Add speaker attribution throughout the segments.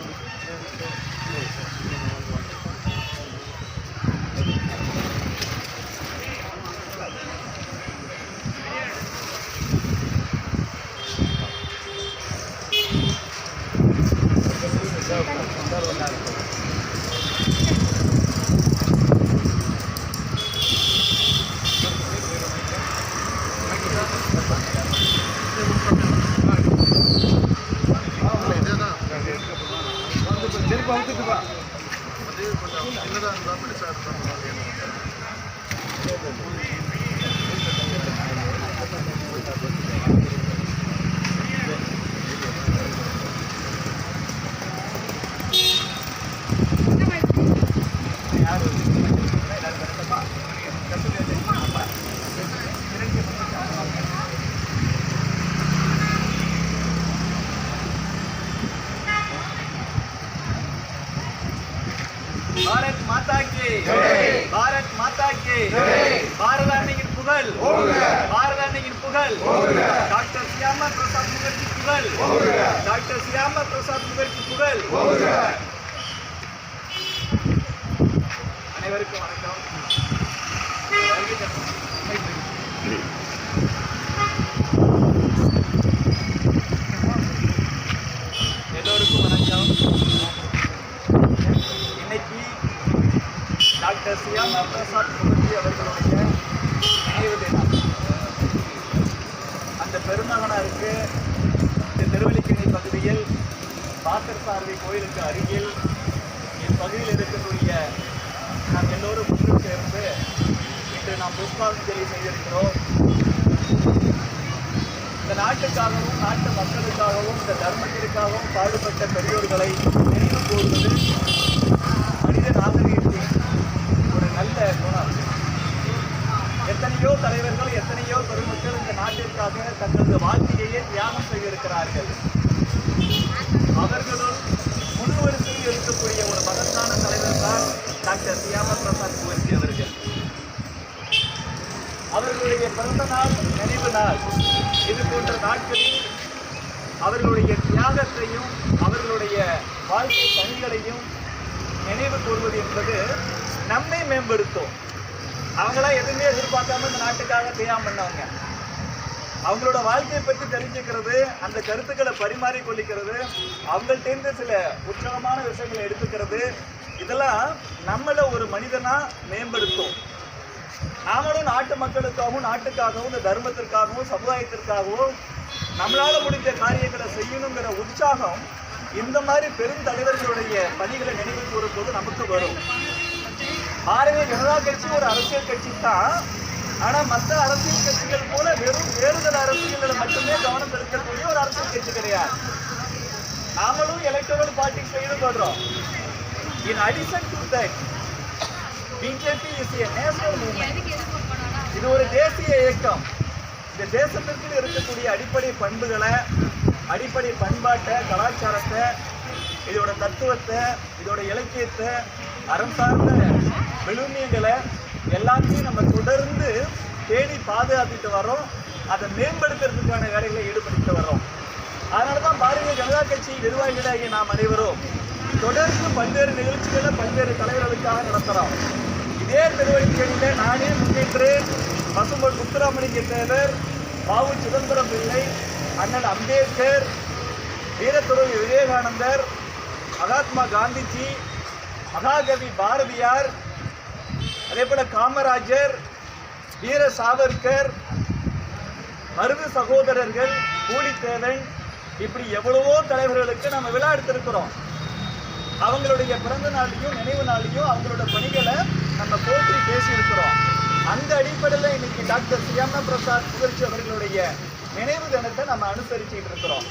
Speaker 1: よいしょ。பாரத் மாதா கி பாரத் மாதா கி பாரத அன்னையின் புகழ். பாரத அன்னையின் புகழ். டாக்டர் சியாமா பிரசாத் முகர்ஜி புகழ். டாக்டர் சியாமா பிரசாத் முகர்ஜி புகழ். அனைவருக்கும் வணக்கம் வருகை தரும். எல்லோருக்கும் வணக்கம் இன்னைக்கு டாக்டர் சியாமா பிரசாத் முகர்ஜி அவர்களுடைய நினைவு தினம் அந்த பெருமகனாருக்கு இந்த திருவல்லிக்கேணி பகுதியில் பாக்கர் கோயிலுக்கு அருகில் இப்பகுதியில் இருக்கக்கூடிய நாம் எல்லோரும் ஒன்று சேர்ந்து இன்று நாம் புஷ்பாஞ்சலி செய்திருக்கிறோம். இந்த நாட்டுக்காகவும் நாட்டு மக்களுக்காகவும் இந்த தர்மத்திற்காகவும் பாடுபட்ட பெரியோர்களை நினைவு கூறுவது மனித நாகரீகத்தின் ஒரு நல்ல குணம் எத்தனையோ தலைவர்கள் எத்தனையோ பெருமக்கள் இந்த நாட்டிற்காக தங்களது வாழ்க்கையையே தியாகம் செய்திருக்கிறார்கள் அவர்களும் முன்வரிசையில் இருக்கக்கூடிய ஒரு மகத்தான தலைவர் தான் டாக்டர் சியாம பிரசாத் முகர்ஜி அவர்கள் அவர்களுடைய பிறந்த நாள் நினைவு நாள் இது போன்ற நாட்களில் அவர்களுடைய தியாகத்தையும் அவர்களுடைய வாழ்க்கை பணிகளையும் நினைவு கூறுவது என்பது நம்மை மேம்படுத்தும். அவங்களாம் எதுவுமே எதிர்பார்க்காம இந்த நாட்டுக்காக தியாகம் பண்ணவங்க. அவங்களோட வாழ்க்கையை பற்றி தெரிஞ்சுக்கிறது அந்த கருத்துக்களை பரிமாறிக்கொள்ளிக்கிறது அவங்கள்ட்டேருந்து சில உற்சாகமான விஷயங்களை எடுத்துக்கிறது இதெல்லாம் நம்மளை ஒரு மனிதனாக மேம்படுத்தும். நாமளும் நாட்டு மக்களுக்காகவும் நாட்டுக்காகவும் இந்த தர்மத்திற்காகவும் சமுதாயத்திற்காகவும் நம்மளால் முடிஞ்ச காரியங்களை செய்யணுங்கிற உற்சாகம் இந்த மாதிரி பெருந்தலைவர்களுடைய பணிகளை நினைவு கூறும்போது நமக்கு வரும். பாரதிய ஜனதா கட்சி ஒரு அரசியல் கட்சி தான். ஆனால் மற்ற அரசியல் கட்சிகள் போல வெறும் தேர்தல் அரசியல்களை மட்டுமே கவனம் செலுத்தக்கூடிய ஒரு அரசியல் கட்சி கிடையாது. நாமளும் electoral politics ஈடுபடுறோம். In addition to that BJP is a national movement இது ஒரு தேசிய இயக்கம். இந்த தேசத்திற்கு இருக்கக்கூடிய அடிப்படை பண்புகளை அடிப்படை பண்பாட்டை கலாச்சாரத்தை இதோட தத்துவத்தை இதோட இலக்கியத்தை அறம் சார்ந்த விழுமியங்களை எல்லாத்தையும் நம்ம தொடர்ந்து தேடி பாதுகாத்துட்டு வரோம் அதை மேம்படுத்துறதுக்கான வேலைகளை ஈடுபடுத்திட்டு வரோம் அதனால தான் பாரதிய ஜனதா கட்சி நிர்வாகிகளாகிய நாம் அனைவரும் தொடர்ந்து பல்வேறு நிகழ்ச்சிகளை பல்வேறு தலைவர்களுக்காக நடத்துகிறோம் நேர் திருவள்ளிக்கேணியில நானே முன்னின்று பசும்பொன் முத்துராமலிங்க தேவர் பாவு சிதம்பரம் பிள்ளை அண்ணன் அம்பேத்கர் வீரத்துறவி விவேகானந்தர் மகாத்மா காந்திஜி மகாகவி பாரதியார் அதே போல காமராஜர் வீர சாவர்கர் மருது சகோதரர்கள் கூலித்தேவன் இப்படி எவ்வளவோ தலைவர்களுக்கு நம்ம விழா எடுத்திருக்கிறோம். அவங்களுடைய பிறந்த நாளையும் நினைவு நாளையும் அவங்களோட பணிகளை நம்ம போற்றி பேசியிருக்கிறோம். அந்த அடிப்படையில் இன்னைக்கு டாக்டர் சியாமா பிரசாத் முகர்ஜி அவர்களுடைய நினைவு தினத்தை நம்ம அனுசரிச்சுட்டு இருக்கிறோம்.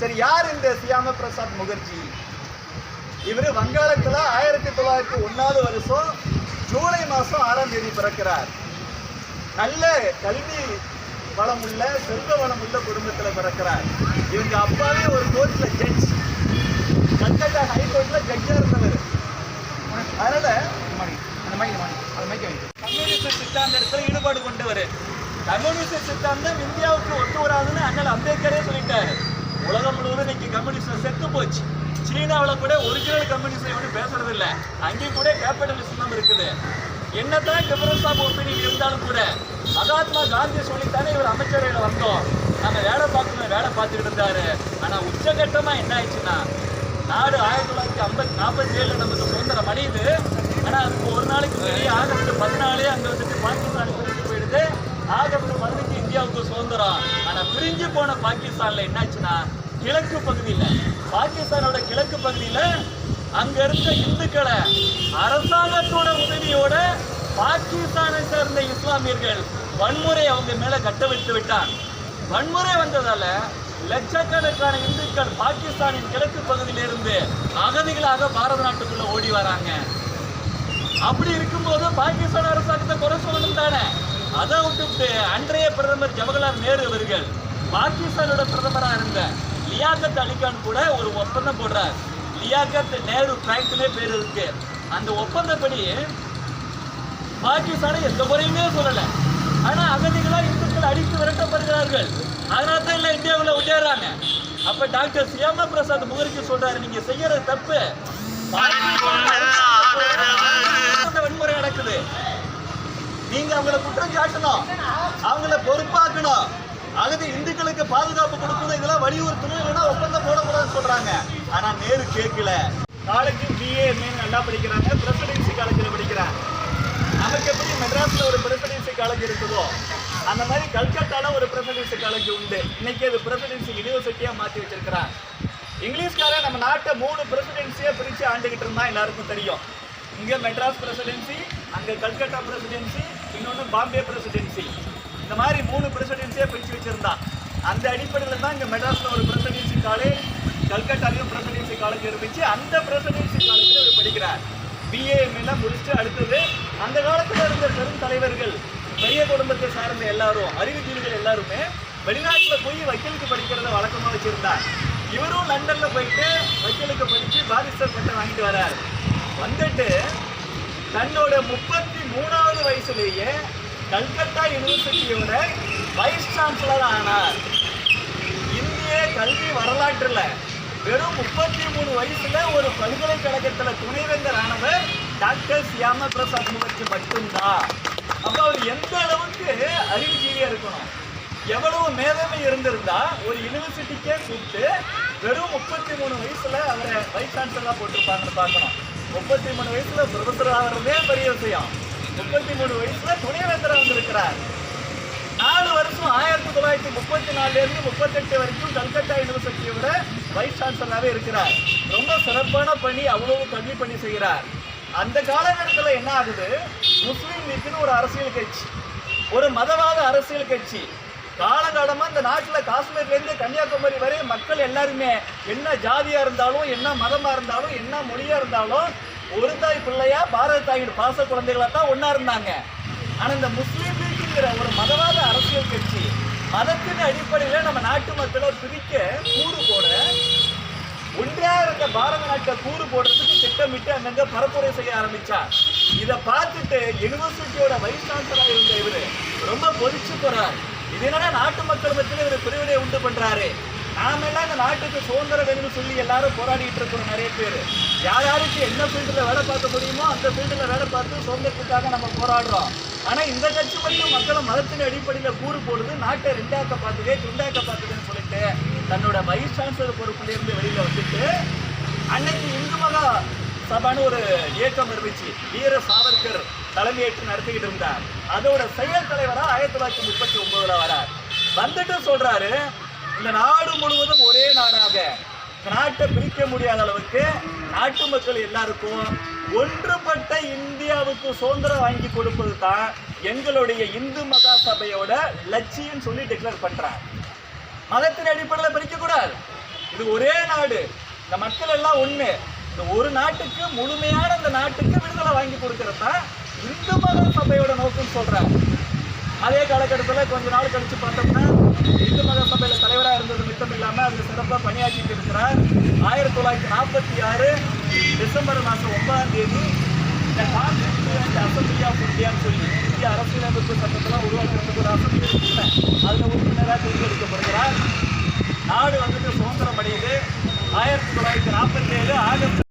Speaker 1: சரி யார் இந்த சியாம பிரசாத் முகர்ஜி? இவர் வங்காளத்தில் ஆயிரத்தி தொள்ளாயிரத்தி ஒன்னாவது வருஷம் ஜூலை மாதம் ஆறாம் தேதி பிறக்கிறார். நல்ல கல்வி வளம் உள்ள செல்வ வளம் உள்ள குடும்பத்தில் பிறக்கிறார். இவங்க அப்பாவே ஒரு கோர்ட்டில் ஜட்ஜ். கல்கட்டா ஹைகோர்ட்ல ஜட்ஜா இருந்தவர். அதனால கம்யூனிஸ்ட் சித்தாந்தத்துல ஈடுபாடு கொண்டவர். கம்யூனிஸ்ட் சித்தாந்தம் இந்தியாவுக்கு ஒத்து வராதுன்னு அண்ணல் அம்பேத்கரே சொல்லிட்டாரு. உலகம் முழுவதும் இன்னைக்கு கம்யூனிஸ்ட் செத்து போச்சு. சீனாவில் கூட ஒரிஜினல் கம்யூனிஸ்ட் ஒன்றும் பேசுறது இல்லை. அங்கேயும் கூட கேபிட்டலிசம் தான் இருக்குது. என்னதான் டிஃபரன்ஸ் ஆஃப் ஒப்பீனியன் இருந்தாலும் கூட மகாத்மா காந்தி சொல்லித்தானே இவர் அமைச்சரவையில் வந்தோம். நம்ம வேலை பார்க்கணும் வேலை பார்த்துக்கிட்டு இருந்தாரு. ஆனால் உச்சகட்டமாக என்ன ஆயிடுச்சுன்னா நாடு ஆயிரத்தி தொள்ளாயிரத்தி ஐம்பத்தி நாற்பத்தி ஏழில் நமக்கு சுதந்திரம் அடையுது. ஆனால் அதுக்கு ஒரு நாளைக்கு வெளியே ஆகஸ்ட் பதினாலு அங்கே வந்துட்டு பாகிஸ்தான் பிரிஞ்சு போயிடுது. ஆகஸ்ட் பதினஞ்சு இந்தியாவுக்கு சுதந்திரம். ஆனால் பிரிஞ்சு போன பாகிஸ்தானில் என்னாச்சுன்னா கிழக்கு பகுதியில் பாகிஸ்தானோட கிழக்கு பகுதியில் அங்கே இருந்த இந்துக்களை அரசாங்கத்தோட உதவியோட பாகிஸ்தானை சேர்ந்த இஸ்லாமியர்கள் வன்முறை அவங்க மேல கட்டவிழ்த்து விட்டான் வன்முறை வந்ததால லட்சக்கணக்கான இந்துக்கள் பாகிஸ்தானின் கிழக்கு பகுதியிலிருந்து அகதிகளாக பாரத நாட்டுக்குள்ள ஓடி வராங்க. அப்படி இருக்கும்போது பாகிஸ்தான் அரசாங்கத்தை குறை சொல்லணும் தானே? அதை விட்டுட்டு அன்றைய பிரதமர் ஜவஹர்லால் நேரு அவர்கள் பாகிஸ்தானோட பிரதமராக இருந்த லியாகத் அலிகான் கூட ஒரு ஒப்பந்தம் போடுறார். லியாகத் நேரு பேங்க்னே பேர் இருக்கு. அந்த ஒப்பந்தப்படி பாகிஸ்தானை எந்த முறையுமே சொல்லலை. ஆனால் அகதிகளாக இந்துக்கள் அடித்து விரட்டப்படுகிறார்கள். அதனால தான் இல்ல இந்தியாவுல விளையாடுறாங்க அப்ப டாக்டர் சியாமா பிரசாத் முகர்ஜி சொல்றாரு நீங்க செய்யறது தப்பு. வன்முறை நடக்குது. நீங்க அவங்கள குற்றம் சாட்டணும் அவங்கள பொறுப்பாக்கணும். அகதி இந்துக்களுக்கு பாதுகாப்பு கொடுக்கணும். இதெல்லாம் வலியுறுத்தணும். இல்லைன்னா ஒப்பந்தம் போடக்கூடாதுன்னு சொல்றாங்க. ஆனா நேரு கேட்கல. காலேஜ் பிஏ நல்லா படிக்கிறாங்க. பிரசிடென்சி காலேஜில் படிக்கிறாங்க. நமக்கு எப்படி மெட்ராஸ்ல ஒரு பிரசிடென்சி காலேஜ் இருக்குதோ அந்த மாதிரி கல்கட்டால ஒரு பிரசிடென்சி காலேஜ் உண்டு. இன்னைக்கு அது பிரசிடென்சி யூனிவர்சிட்டியா மாத்தி வச்சிருக்கிறாங்க இங்கிலீஷ்காரன் நம்ம நாட்டை மூணு பிரசிடென்சியை பிரித்து ஆண்டுகிட்டு இருந்தால் எல்லாருக்கும் தெரியும். இங்கே மெட்ராஸ் பிரசிடென்சி அங்கே கல்கட்டா பிரசிடென்சி இன்னொன்று பாம்பே பிரசிடென்சி இந்த மாதிரி மூணு பிரசிடென்சியை பிரிச்சு வச்சுருந்தான் அந்த அடிப்படையில் தான் இங்கே மெட்ராஸில் ஒரு பிரசிடென்சி காலேஜ் கல்கட்டாலையும் பிரசிடென்சி காலேஜ் இருந்துச்சு. அந்த பிரசிடென்சி காலேஜில் அவர் படிக்கிறார். பிஏ எல்லாம் முடிச்சுட்டு அடுத்தது அந்த காலத்தில் இருந்த பெரும் தலைவர்கள் பெரிய குடும்பத்தை சார்ந்த எல்லாரும் அறிவுஜீவிகள் எல்லாருமே வெளிநாட்டில் போய் வக்கீலுக்கு படிக்கிறத வழக்கமாக வச்சிருந்தார். இவரும் லண்டன்ல போயிட்டு வக்கீலுக்கு படித்து பாரிஸ்டர் பட்டம் வாங்கிட்டு வரார். வந்துட்டு தன்னோட முப்பத்தி மூணாவது வயசுலேயே கல்கத்தா யூனிவர்சிட்டியோட வைஸ் சான்சலர் ஆனார். இந்திய கல்வி வரலாற்றில் வெறும் முப்பத்தி மூணு வயசுல ஒரு பல்கலைக்கழகத்தில் துணைவேந்தர் ஆனவர் டாக்டர் சியாம பிரசாத் முகர்ஜி மட்டும்தான். அப்ப அவர் எந்த அளவுக்கு அறிவுஜீவியா இருக்கணும்? எவ்வளவு மேதமை இருந்திருந்தா ஒரு யூனிவர்சிட்டிக்கே கூப்பிட்டு வெறும் முப்பத்தி மூணு வயசுல அவரை வைஸ் சான்சலரா போட்டிருப்பாங்கன்னு பார்க்கணும். முப்பத்தி மூணு வயசுல பிரதமர் ஆகிறதே பெரிய விஷயம். முப்பத்தி மூணு வயசுல துணைவேந்தரா வந்திருக்கிறார். நாலு வருஷம் ஆயிரத்தி தொள்ளாயிரத்தி முப்பத்தி நாலுல இருந்து முப்பத்தெட்டு வரைக்கும் கல்கத்தா யூனிவர்சிட்டியோட வைஸ் சான்சலராகவே இருக்கிறார். ரொம்ப சிறப்பான பணி அவ்வளவு கல்வி பணி செய்கிறார். அந்த காலகட்டத்தில் என்ன ஆகுது? முஸ்லீம் லீக்னு ஒரு அரசியல் கட்சி. ஒரு மதவாத அரசியல் கட்சி. காலகாலமாக இந்த நாட்டில் காஷ்மீர்லேருந்து கன்னியாகுமரி வரை மக்கள் எல்லாருமே என்ன ஜாதியாக இருந்தாலும் என்ன மதமாக இருந்தாலும் என்ன மொழியாக இருந்தாலும் ஒரு தாய் பிள்ளையா பாரத தாயின் பாச குழந்தைகளாக தான் ஒன்றா இருந்தாங்க. ஆனால் இந்த முஸ்லீம் லீக்குங்கிற ஒரு மதவாத அரசியல் கட்சி மதத்தின் அடிப்படையில் நம்ம நாட்டு மக்களை பிரிக்க கூறு போட ஒன்றா இருந்த பாரத நாட்டை கூறு போடுறதுக்கு திட்டமிட்டு அங்கங்க பரப்புரை செய்ய ஆரம்பிச்சார். இதை பார்த்துட்டு யூனிவர்சிட்டியோட வைஸ் சான்சலராக இருந்த இவரு ரொம்ப பொதிச்சு போறார். இது என்னன்னா நாட்டு மக்கள் மத்தியில் இவர் பிரிவினை உண்டு பண்றாரு. நாம எல்லாம் இந்த நாட்டுக்கு சுதந்திரம் வேணும்னு சொல்லி எல்லாரும் போராடிட்டு இருக்கிறோம் நிறைய பேர். யார் யாருக்கு என்ன ஃபீல்டில் வேலை பார்க்க முடியுமோ அந்த ஃபீல்டில் வேலை பார்த்து சுதந்திரத்துக்காக நம்ம போராடுறோம். ஆனால் இந்த கட்சி மட்டும் மக்களை மதத்தின் அடிப்படையில் கூறு போடுது நாட்டை ரெண்டாக்க பார்த்துக்கே துண்டாக்க பார்த்துதுன்னு சொல்லிட்டு தன்னோட வைஸ் சான்சலர் பொறுப்புல இருந்து வெளியில வந்துட்டு அன்னைக்கு இந்து மகா சபான்னு ஒரு இயக்கம் இருந்துச்சு. வீர சாவர்கர் தலைமையேற்று நடத்திக்கிட்டு இருந்தார். அதோட செயல் தலைவரா ஆயிரத்தி தொள்ளாயிரத்தி முப்பத்தி ஒன்பதுல வரார். வந்துட்டு சொல்றாரு இந்த நாடு முழுவதும் ஒரே நாடாக. நாட்டை பிரிக்க முடியாத அளவுக்கு நாட்டு மக்கள் எல்லாருக்கும் ஒன்றுபட்ட இந்தியாவுக்கு சுதந்திரம் வாங்கி கொடுப்பது தான் எங்களுடைய இந்து மகா சபையோட லட்சியம் சொல்லி டிக்ளேர் பண்றாங்க மதத்தின் அடிப்படையில் பிரிக்க கூடாது இது ஒரே நாடு. இந்த மக்கள் எல்லாம் ஒண்ணு. இந்த ஒரு நாட்டுக்கு முழுமையான இந்த நாட்டுக்கு விடுதலை வாங்கி கொடுக்கறது தான் இந்து மத சபையோட நோக்கம் சொல்றாங்க. அதே காலகட்டத்தில் கொஞ்ச நாள் கழிச்சு பார்த்தோம்னா இந்து மத சபையில தலைவராக இருந்தது மட்டும் இல்லாமல் அதுல சிறப்பாக பணியாற்றிட்டு இருக்கிறார். ஆயிரத்தி தொள்ளாயிரத்தி நாற்பத்தி ஆறு டிசம்பர் மாதம் ஒன்பதாம் தேதி இந்த கான்ஸ்டிடியூண்ட் அசம்பிளி ஆஃப் இந்தியான்னு சொல்லி இந்திய அரசியலமைப்பு சட்டத்தெல்லாம் உருவாக்குறதுக்கு ஒரு அசம்பிளி இருக்குல்ல அதில் உறுப்பினராக தேர்ந்தெடுக்கப்படுகிறார் நாடு வந்துட்டு சுதந்திரம் அடையுது ஆயிரத்தி தொள்ளாயிரத்தி நாற்பத்தி ஏழு ஆகஸ்ட்